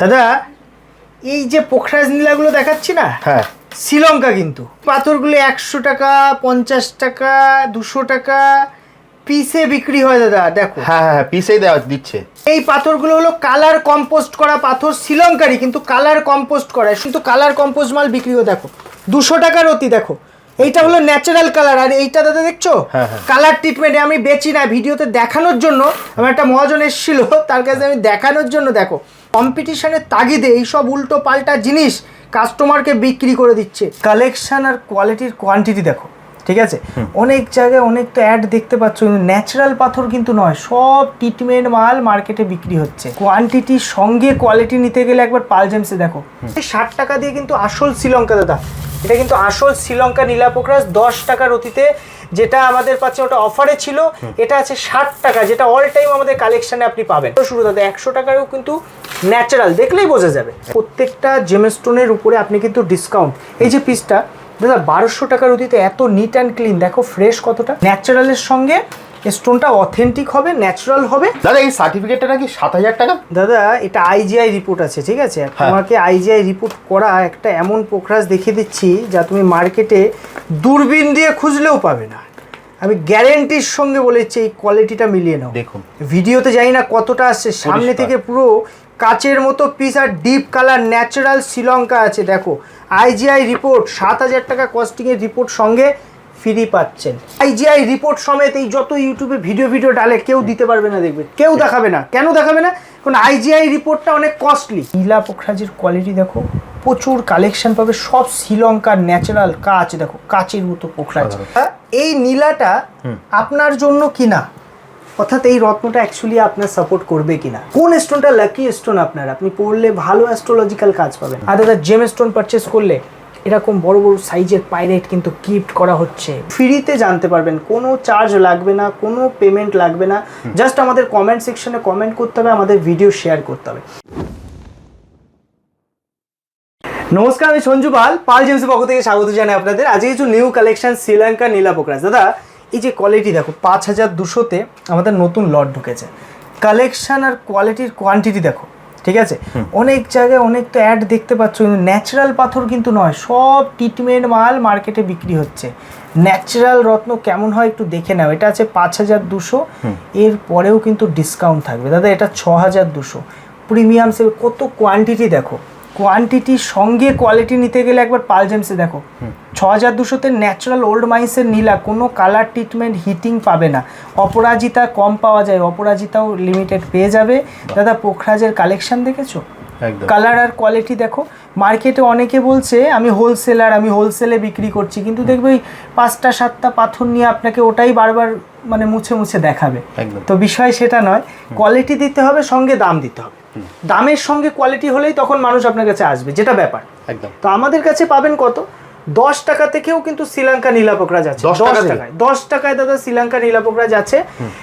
দাদা এই যে পোখরাজ নীলাগুলো দেখাচ্ছি না? হ্যাঁ। শ্রীলঙ্কা কিন্তু। পাথরগুলো একশো টাকা পঞ্চাশ টাকা দুশো টাকা পিসে বিক্রি হয় দাদা দেখো। হ্যাঁ হ্যাঁ পিসেই দেওয়া দিচ্ছে। এই পাথরগুলো হলো কালার কম্পোস্ট করা পাথর শ্রীলঙ্কারই কিন্তু কালার কম্পোস্ট করা কিন্তু কালার কম্পোস্ট মাল বিক্রি হয় দেখো। দুশো টাকার অতি দেখো। এইটা হলো ন্যাচারাল কালার আর এইটা দাদা দেখছ? হ্যাঁ, হ্যাঁ। কালার ট্রিটমেন্টে আমি বেচি না ভিডিওতে দেখানোর জন্য। আমার একটা মহাজন এসেছিল তার কাছে আমি দেখানোর জন্য দেখো। কম্পিটিশনের তাগিদে এইসব উল্টো পাল্টা জিনিস কাস্টমারকে বিক্রি করে দিচ্ছে। কালেকশন আর কোয়ালিটির কোয়ান্টিটি দেখো ঠিক আছে? অনেক জায়গায় অনেক তো অ্যাড দেখতে পাচ্ছ কিন্তু ন্যাচারাল পাথর কিন্তু নয় সব ট্রিটমেন্ট মাল মার্কেটে বিক্রি হচ্ছে। কোয়ান্টিটির সঙ্গে কোয়ালিটি নিতে গেলে একবার পাল জেমসে দেখো। ষাট টাকা দিয়ে কিন্তু আসল শ্রীলঙ্কা দাদা এটা কিন্তু আসল শ্রীলঙ্কা নীলাপোকরাজ দশ টাকার অতীতে যেটা আমাদের পাচ্ছে ওটা অফারে ছিল এটা আছে ষাট টাকা যেটা অল টাইম আমাদের কালেকশানে আপনি পাবেন। তো শুরু দাদা একশো টাকারও কিন্তু ন্যাচারাল দেখলেই বোঝা যাবে। প্রত্যেকটা জেমস্টোনের উপরে আপনি কিন্তু ডিসকাউন্ট এই যে পিসটা দাদা বারোশো টাকার অতীতে এত নিট অ্যান্ড ক্লিন দেখো ফ্রেশ কতটা। ন্যাচারালের সঙ্গে স্টোনটা অথেন্টিক হবে ন্যাচারাল হবে। দাদা এই সার্টিফিকেটটা নাকি সাত হাজার টাকা? দাদা এটা আইজিআই রিপোর্ট আছে ঠিক আছে? তোমাকে আইজিআই রিপোর্ট করা একটা এমন পোখরাজ দেখিয়ে দিচ্ছি যা তুমি মার্কেটে দূরবীন দিয়ে খুঁজলেও পাবে না। আমি গ্যারেন্টির সঙ্গে বলেছি এই কোয়ালিটিটা মিলিয়ে নাও। দেখুন। ভিডিওতে জানি না কতটা আসছে সামনে থেকে পুরো কাচের মতো পিস আর ডিপ কালার ন্যাচারাল শ্রীলঙ্কা আছে দেখো। আইজিআই রিপোর্ট সাত হাজার টাকা কস্টিংয়ের রিপোর্ট সঙ্গে ফ্রি পাচ্ছেন। আইজিআই রিপোর্ট সমেত এই যত ইউটিউবে ভিডিও ভিডিও ডালে কেউ দিতে পারবে না দেখবে। কেউ দেখাবে না। কেন দেখাবে না? কারণ আইজিআই রিপোর্টটা অনেক কস্টলি নীলা পোখরাজির কোয়ালিটি দেখো প্রচুর কালেকশন পাবে সব শ্রীলঙ্কার ন্যাচারাল কাচ দেখো কাচের মতো পোখরাজ। এই নীলাটা আপনার জন্য কিনা? অর্থাৎ এই রত্নটা অ্যাকচুয়ালি আপনার সাপোর্ট করবে কিনা? কোন স্টোনটা লাকি স্টোন আপনার? আপনি পড়লে ভালো অ্যাস্ট্রোলজিক্যাল কাজ পাবেন। আর দাদা জেম স্টোন পারচেস করলে এরকম বড় বড় সাইজের পাইরেট কিন্তু গিফট করা হচ্ছে। ফ্রিতে জানতে পারবেন কোনো চার্জ লাগবে না কোনো পেমেন্ট লাগবে না। জাস্ট আমাদের কমেন্ট সেকশনে কমেন্ট করতে হবে আমাদের ভিডিও শেয়ার করতে হবে। নমস্কার আমি সঞ্জু পাল পাল জেমসের পক্ষ থেকে স্বাগত জানাই আপনাদের। আজকে কিছু নিউ কালেকশন শ্রীলঙ্কা নীলা পোকরাজ দাদা এই যে কোয়ালিটি দেখো পাঁচ হাজার দুশোতে আমাদের নতুন লট ঢুকেছে। কালেকশন আর কোয়ালিটির কোয়ান্টিটি দেখো। ঠিক আছে? অনেক জায়গায় অনেক তো অ্যাড দেখতে পাচ্ছ কিন্তু ন্যাচারাল পাথর কিন্তু নয় সব ট্রিটমেন্ট মাল মার্কেটে বিক্রি হচ্ছে। ন্যাচারাল রত্ন কেমন হয় একটু দেখে নাও এটা আছে পাঁচ হাজার দুশো এর পরেও কিন্তু ডিসকাউন্ট থাকবে। দাদা এটা ছ হাজার দুশো। প্রিমিয়ামসের কত কোয়ান্টিটি দেখো। কোয়ান্টিটির সঙ্গে কোয়ালিটি নিতে গেলে একবার পাল জেমসে দেখো। ছ হাজার দুশোতে ন্যাচারাল ওল্ড মাইন্সের নীলা কোনো কালার ট্রিটমেন্ট হিটিং পাবে না। অপরাজিতা কম পাওয়া যায় অপরাজিতাও লিমিটেড পেয়ে যাবে। দাদা পোখরাজের কালেকশন দেখেছ? কালার আর কোয়ালিটি দেখো। মার্কেটে অনেকে বলছে আমি হোলসেলার আমি হোলসেলে বিক্রি করছি। কিন্তু দেখবে ওই পাঁচটা সাতটা পাথর নিয়ে আপনাকে ওটাই বারবার মানে মুছে মুছে দেখাবে। তো বিষয় সেটা নয়। কোয়ালিটি দিতে হবে সঙ্গে দাম দিতে হবে। দামের সঙ্গে কোয়ালিটি হলেই তখন মানুষ আপনার কাছে আসবে যেটা ব্যাপার। একদম। তো আমাদের কাছে পাবেন কত? দশ টাকা থেকেও কিন্তু শ্রীলঙ্কা নীলাপকরাজ আছে 10 দশ টাকায়। দশ টাকায় দাদা শ্রীলঙ্কা নীলাপকরাজ আছে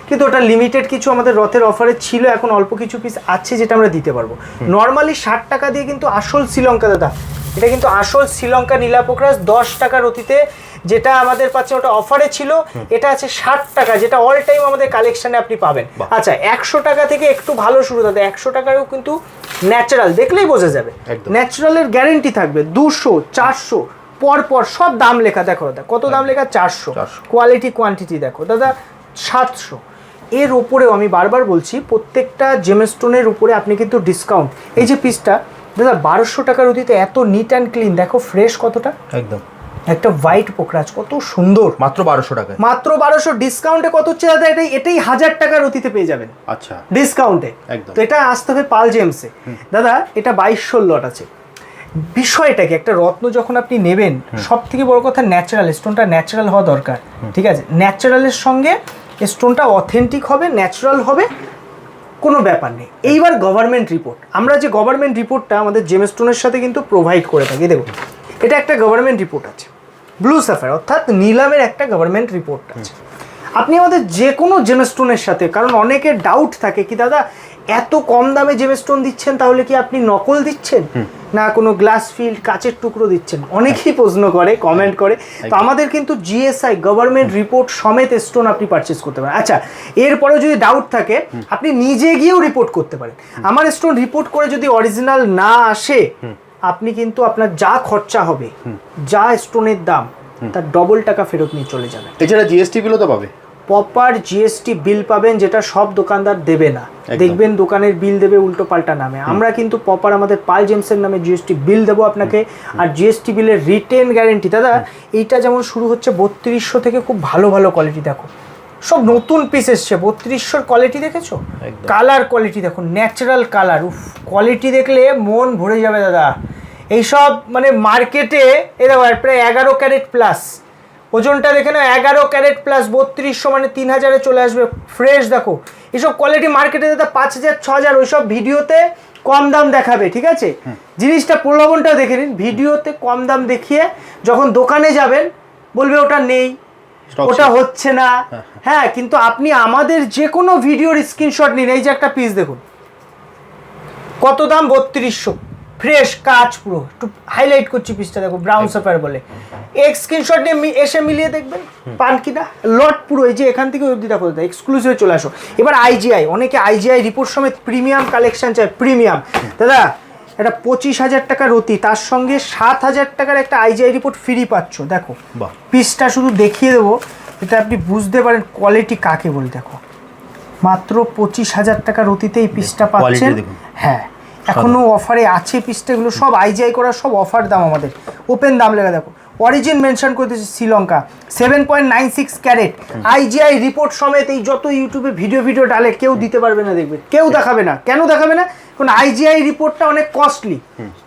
কিন্তু ওটা লিমিটেড কিছু আমাদের রথের অফারে ছিল এখন অল্প কিছু পিস আছে যেটা আমরা দিতে পারব। নর্মালি ষাট টাকা দিয়ে কিন্তু আসল শ্রীলঙ্কা দাদা এটা কিন্তু আসল শ্রীলঙ্কা নীলাপকরাজ দশ টাকার অতীতে যেটা আমাদের পাচ্ছে ওটা অফারে ছিল এটা আছে ষাট টাকা যেটা অল টাইম আমাদের কালেকশনে আপনি পাবেন। আচ্ছা একশো টাকা থেকে একটু ভালো শুরু দাদা একশো টাকারও কিন্তু ন্যাচারাল দেখলেই বোঝা যাবে। ন্যাচারালের গ্যারেন্টি থাকবে দুশো চারশো পর পর সব দাম লেখা দেখো দাদা কত দাম লেখা? চারশো। 400 কোয়ালিটি কোয়ান্টিটি দেখো। দাদা সাতশো। এর উপরেও আমি বারবার বলছি প্রত্যেকটা জেমস্টোনের উপরে আপনি কিন্তু ডিসকাউন্ট এই যে পিসটা দাদা বারোশো টাকার অতীতে এত নিট অ্যান্ড ক্লিন দেখো ফ্রেশ কতটা? একদম। একটা হোয়াইট পোকরাজ কত সুন্দর। মাত্র বারোশো টাকা মাত্র বারোশো ডিসকাউন্টে কত হচ্ছে দাদা? এটাই এটাই হাজার টাকার অতীতে পেয়ে যাবেন। আচ্ছা। ডিসকাউন্টে একদম। তো এটা আসতে হবে পাল জেমসে দাদা এটা বাইশশো লট আছে। বিষয়টা কি? একটা রত্ন যখন আপনি নেবেন সব থেকে বড় কথা ন্যাচারাল স্টোনটা ন্যাচারাল হওয়া দরকার। ঠিক আছে? ন্যাচারালের সঙ্গে স্টোনটা অথেন্টিক হবে ন্যাচারাল হবে কোনো ব্যাপার নেই। এইবার গভর্নমেন্ট রিপোর্ট আমরা যে গভর্নমেন্ট রিপোর্টটা আমাদের জেমস্টোনের সাথে কিন্তু প্রোভাইড করে থাকি। দেখুন এটা একটা গভর্নমেন্ট রিপোর্ট আছে। ব্লু সাফার অর্থাৎ নিলামের একটা গভর্নমেন্ট রিপোর্ট আছে। আপনি আমাদের যে কোনো জেমস্টোনের সাথে কারণ অনেকের ডাউট থাকে কি দাদা এত কম দামে জেমস্টোন দিচ্ছেন তাহলে কি আপনি নকল দিচ্ছেন? না কোনো গ্লাস ফিল্ড কাচের টুকরো দিচ্ছেন। অনেকেই প্রশ্ন করে কমেন্ট করে। তো আমাদের কিন্তু জিএসআই গভর্নমেন্ট রিপোর্ট সমেত স্টোন আপনি পারচেস করতে পারেন। আচ্ছা এরপরেও যদি ডাউট থাকে আপনি নিজে গিয়েও রিপোর্ট করতে পারেন। আমার স্টোন রিপোর্ট করে যদি অরিজিনাল না আসে আপনি কিন্তু আপনার যা খরচা হবে যা স্টোনের দাম তার ডবল টাকা ফেরত নিয়ে চলে যাবেন। এছাড়া জিএসটি বিলও তো পাবে। প্রপার জিএসটি বিল পাবেন যেটা সব দোকানদার দেবে না। দেখবেন দোকানের বিল দেবে উল্টো পাল্টা নামে আমরা কিন্তু প্রপার আমাদের পাল জেমসের নামে জিএসটি বিল দেবো আপনাকে। আর জিএসটি বিলের রিটেন গ্যারেন্টি দাদা এইটা যেমন শুরু হচ্ছে বত্রিশশো থেকে খুব ভালো ভালো কোয়ালিটি দেখো। সব নতুন পিস এসছে। বত্রিশশোর কোয়ালিটি দেখেছ? কালার কোয়ালিটি দেখো ন্যাচারাল কালার উফ কোয়ালিটি দেখলে মন ভরে যাবে দাদা। এইসব মানে মার্কেটে এ দেখো প্রায় এগারো ক্যারেট প্লাস ওজনটা দেখে না এগারো ক্যারেট প্লাস বত্রিশশো মানে তিন হাজারে চলে আসবে। ফ্রেশ দেখো। এইসব কোয়ালিটি মার্কেটে দাদা পাঁচ হাজার ছ হাজার ওইসব ভিডিওতে কম দাম দেখাবে ঠিক আছে? জিনিসটা প্রলোভনটা দেখে নিন। ভিডিওতে কম দাম দেখিয়ে যখন দোকানে যাবেন বলবে ওটা নেই। ওটা হচ্ছে না। হ্যাঁ কিন্তু আপনি আমাদের যে কোনো ভিডিওর স্ক্রিনশট নিন। এই যে একটা পিস দেখুন। কত দাম? বত্রিশশো। ফ্রেশ কাজ পুরো। একটু হাইলাইট করছি পিসটা দেখো ব্রাউন সাফার বলে। এক স্ক্রিনশট নিয়ে এসে মিলিয়ে দেখবেন? পান কিনা লট পুরো। এই যে এখান থেকে অবধি দেখো দাদা এক্সক্লুসিভে চলে আসো। এবার আইজিআই অনেকে আইজিআই রিপোর্ট সমেত প্রিমিয়াম কালেকশন চায় প্রিমিয়াম দাদা এটা পঁচিশ হাজার টাকার রতি তার সঙ্গে সাত হাজার টাকার একটা আইজিআই রিপোর্ট ফ্রি পাচ্ছ দেখো। পিসটা শুধু দেখিয়ে দেবো এটা আপনি বুঝতে পারেন কোয়ালিটি কাকে বলে দেখো। মাত্র পঁচিশ হাজার টাকার রতিতে এই পিসটা পাচ্ছেন। হ্যাঁ এখনও অফারে আছে পিসটা এগুলো সব আইজিআই করা সব অফার দাম আমাদের। ওপেন দাম লেগে দেখো। অরিজিন মেনশন করে দিয়েছে Sri Lanka. Seven point nine six carat. IGI report সমেত এই যত ইউটিউবে ভিডিও ভিডিও ডালে কেউ দিতে পারবে না দেখবে। কেউ দেখাবে না। কেন দেখাবে না? কারণ আইজিআই রিপোর্টটা অনেক কস্টলি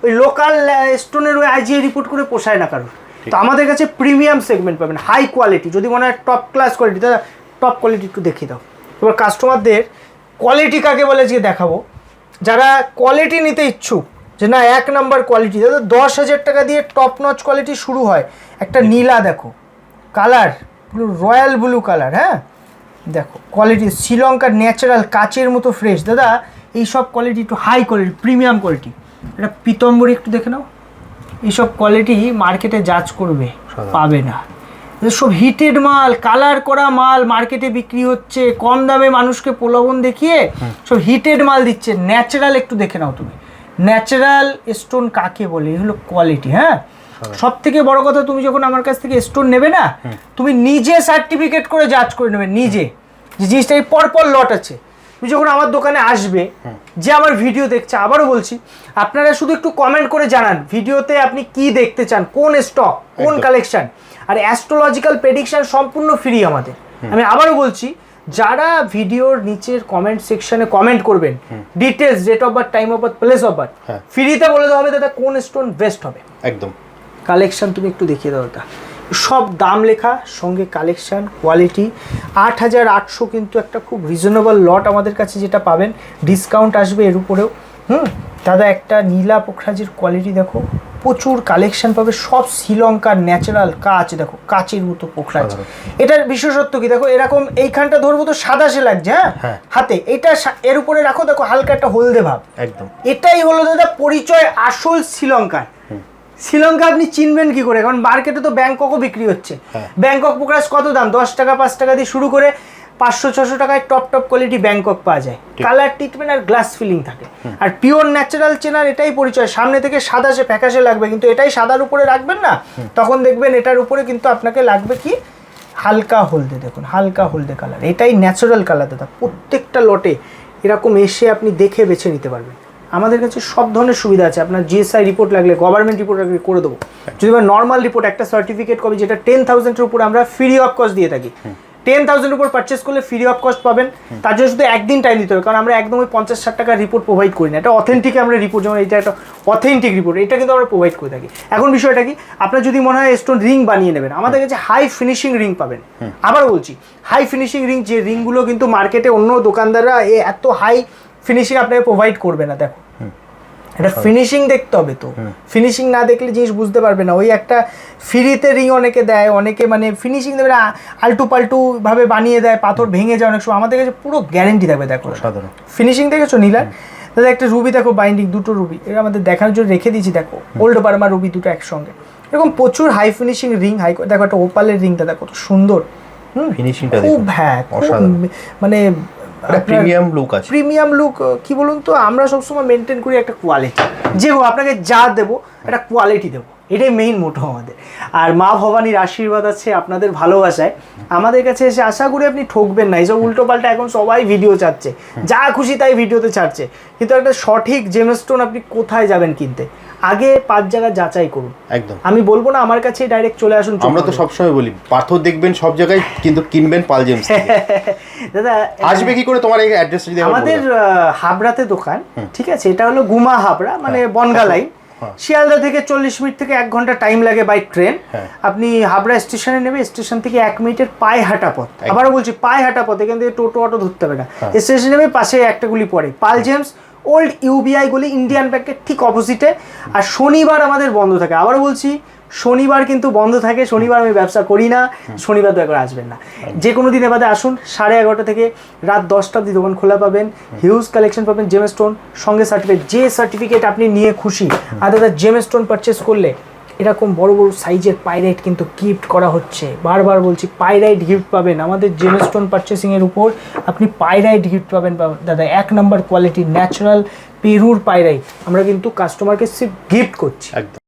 ওই লোকাল স্টোনের ওই আইজিআই রিপোর্ট করে পোষায় না কারোর। তো আমাদের কাছে প্রিমিয়াম সেগমেন্ট পাবেন। হাই কোয়ালিটি যদি মনে হয় টপ ক্লাস কোয়ালিটি দাদা টপ কোয়ালিটি একটু দেখিয়ে দাও। এবার কাস্টমারদের কোয়ালিটি কাকে বলে আজকে দেখাবো? যারা কোয়ালিটি নিতে ইচ্ছুক যে না এক নাম্বার কোয়ালিটি দাদা দশ হাজার টাকা দিয়ে টপ নচ কোয়ালিটি শুরু হয়। একটা নীলা দেখো colour blue royal blue colour হ্যাঁ? দেখো কোয়ালিটি শ্রীলঙ্কার ন্যাচারাল কাচের মতো ফ্রেশ দাদা এই সব কোয়ালিটি একটু হাই কোয়ালিটি প্রিমিয়াম কোয়ালিটি এটা পিতম্বরী একটু দেখে নাও। এইসব কোয়ালিটি মার্কেটে জাজ করবে। পাবে না। সব হিটেড মাল কালার করা মাল মার্কেটে বিক্রি হচ্ছে কম দামে মানুষকে প্রলোভন দেখিয়ে সব হিটেড মাল দিচ্ছে। ন্যাচারাল একটু দেখে নাও তুমি। ন্যাচারাল স্টোন কাকে বলে? এই হলো কোয়ালিটি হ্যাঁ? সব থেকে বড় কথা তুমি যখন আমার কাছ থেকে স্টোন নেবে না তুমি নিজে সার্টিফিকেট করে জাজ করে নেবে নিজে। যে জিনিসটা এই পরপর লট আছে। তুমি যখন আমার দোকানে আসবে যে আমার ভিডিও দেখছে আবারও বলছি আপনারা শুধু একটু কমেন্ট করে জানান ভিডিওতে আপনি কি দেখতে চান কোন স্টক কোন কালেকশন আর অ্যাস্ট্রোলজিক্যাল প্রেডিকশন সম্পূর্ণ ফ্রি আমাদের। আমি আবারও বলছি যারা ভিডিওর নিচের কমেন্ট সেকশনে কমেন্ট করবেন details date of birth time of birth place of birth. ফ্রিতে বলে দেওয়া হবে দাদা কোন স্টোন বেস্ট হবে। একদম। কালেকশন তুমি একটু দেখিয়ে দাও ওটা সব দাম লেখা সঙ্গে কালেকশন কোয়ালিটি আট হাজার আটশো কিন্তু একটা খুব রিজনেবল লট আমাদের কাছে যেটা পাবেন। ডিসকাউন্ট আসবে এর উপরেও। হুম? দাদা একটা নীলা পোখরাজির কোয়ালিটি দেখো। প্রচুর কালেকশন পাবে। সব শ্রীলঙ্কার ন্যাচারাল কাচ দেখো কাচের মতো পোখরাজ সাধারণ। এটার বিশেষত্ব কি? দেখো এরকম এইখানটা ধরবো তো সাদা সে লাগছে হ্যাঁ? হ্যাঁ। হাতে। এটা এর উপরে রাখো দেখো হালকা একটা হলদে ভাব। একদম। এটাই হলো দাদা পরিচয় আসল শ্রীলঙ্কার। শ্রীলঙ্কা আপনি চিনবেন কি করে? কারণ মার্কেটে তো ব্যাংককও বিক্রি হচ্ছে। হ্যাঁ। ব্যাংকক পোকরাস কত দাম? দশ টাকা পাঁচ টাকা দিয়ে শুরু করে পাঁচশো ছশো টাকায় টপ টপ কোয়ালিটি ব্যাংকক পাওয়া যায়। কালার ট্রিটমেন্ট আর গ্লাস ফিলিং থাকে। আর পিওর ন্যাচারাল চেনার এটাই পরিচয়। সামনে থেকে সাদা সে ফ্যাকাশে লাগবে কিন্তু এটাই সাদার উপরে রাখবেন না? তখন দেখবেন এটার উপরে কিন্তু আপনাকে লাগবে কি? হালকা হলদে দেখুন হালকা হলদে কালার এটাই ন্যাচারাল কালার দাদা। প্রত্যেকটা লটে এরকম এসে আপনি দেখে বেছে নিতে পারবেন। আমাদের কাছে সব ধরনের সুবিধা আছে। আপনার জিএসআই রিপোর্ট লাগলে গভর্নমেন্ট রিপোর্ট লাগলে করে দেবো। যদি নর্মাল রিপোর্ট একটা সার্টিফিকেট কপি যেটা টেন থাউজেন্ডের উপর আমরা ফ্রি অফ কস্ট দিয়ে থাকি। টেন থাউজেন্ড উপর পারচেস করলে ফ্রি অফ কস্ট পাবেন। তার জন্য শুধু একদিন টাইম দিতে হবে কারণ আমরা একদম ওই পঞ্চাশ ষাট টাকার রিপোর্ট প্রোভাইড করি না। এটা অথেন্টিক আমরা রিপোর্ট যেমন এটা একটা অথেন্টিক রিপোর্ট এটা কিন্তু আমরা প্রোভাইড করে থাকি। এখন বিষয়টা কি? আপনার যদি মনে হয় স্টোন রিং বানিয়ে নেবেন আমাদের কাছে হাই ফিনিশিং রিং পাবেন। আবার বলছি হাই ফিনিশিং রিং যে রিংগুলো কিন্তু মার্কেটে অন্য দোকানদাররা এত হাই ফিনিশিং আপনাকে প্রোভাইড করবে না দেখো। এটা ফিনিশিং দেখতে হবে তো। ফিনিশিং না দেখলে জিনিস বুঝতে পারবে না। ওই একটা ফ্রিতে রিং অনেকে দেয় অনেকে মানে ফিনিশিং দেবে না আলটু পাল্টু ভাবে বানিয়ে দেয় পাথর ভেঙে যায় অনেক সময়। আমাদের কাছে পুরো গ্যারেন্টি থাকবে দেখো। সাধারণ ফিনিশিং দেখেছ নীলার দাদা একটা রুবি দেখো বাইন্ডিং দুটো রুবি এটা আমাদের দেখানোর জন্য রেখে দিয়েছি দেখো। ওল্ড বার্মা রুবি দুটো একসঙ্গে। এরকম প্রচুর হাই ফিনিশিং রিং হাই দেখো একটা ওপালের রিংটা দেখো কত সুন্দর। হুম? ফিনিশিংটা খুব হ্যাঁ মানে একটা প্রিমিয়াম লুক আছে। প্রিমিয়াম লুক কি বলুন তো? আমরা সবসময় মেনটেন করি একটা কোয়ালিটি যে আপনাকে যা দেবো একটা কোয়ালিটি দেবো। এটাই মেইন মোটো আমাদের। আর মা ভবানীর আশীর্বাদ আছে আপনাদের ভালোবাসায়। আমাদের কাছে এসে আশা করি আপনি ঠকবেন না। এইসব উল্টো পাল্টা এখন সবাই ভিডিও চাচ্ছে যা খুশি তাই ভিডিওতে ছাড়ছে। কিন্তু একটা সঠিক জেমস্টোন আপনি কোথায় যাবেন কিনতে? আগে পাঁচ জায়গা যাচাই করুন। একদম। আমি বলব না আমার কাছেই ডাইরেক্ট চলে আসুন আমরা তো সবসময় বলি পাথর দেখবেন সব জায়গায় কিন্তু কিনবেন পাল জেমস দাদা আসবে কি করে তোমার এই অ্যাড্রেস যদি আমাদের। হাবড়াতে দোকান ঠিক আছে? এটা হলো গুমা হাবড়া মানে বনগা লাইন হ্যাঁ। শিয়ালদা থেকে চল্লিশ মিনিট থেকে এক ঘণ্টা টাইম লাগে বাই ট্রেন হ্যাঁ। আপনি হাবড়া স্টেশনে নেবে স্টেশন থেকে এক মিনিটের পায়ে হাঁটা পথ। আবারও বলছি পায়ে হাঁটা পথ এখান থেকে টোটো অটো ধরতে হবে না। হ্যাঁ। স্টেশনে নেবে পাশে একটা গুলি পড়ে। পাল জেমস ওল্ড ইউবিআই গুলি ইন্ডিয়ান ব্যাংকের ঠিক অপোজিটে আর শনিবার আমাদের বন্ধ থাকে। আবার বলছি শনিবার কিন্তু বন্ধ থাকে শনিবার আমি ব্যবসা করি না শনিবার দয়া করে আসবেন না। যে কোনো দিনে বাদে আসুন সাড়ে এগারোটা থেকে রাত দশটা অব্দি দোকান খোলা পাবেন হিউজ কালেকশন পাবেন জেম স্টোন সঙ্গে সার্টিফিকেট যে সার্টিফিকেট আপনি নিয়ে খুশি আর দাদা জেম স্টোন পারচেস করলে এরকম বড় বড় সাইজের পাইরাইট কিন্তু গিফট করা হচ্ছে। বারবার বলছি পাইরাইট গিফট পাবেন। আমাদের জেম স্টোন পারচেসিংয়ের উপর আপনি পাইরাইট গিফট পাবেন দাদা এক নম্বর কোয়ালিটি ন্যাচারাল পেরুর পাইরাইট আমরা কিন্তু কাস্টমারকে সিফ গিফট করছি। একদম।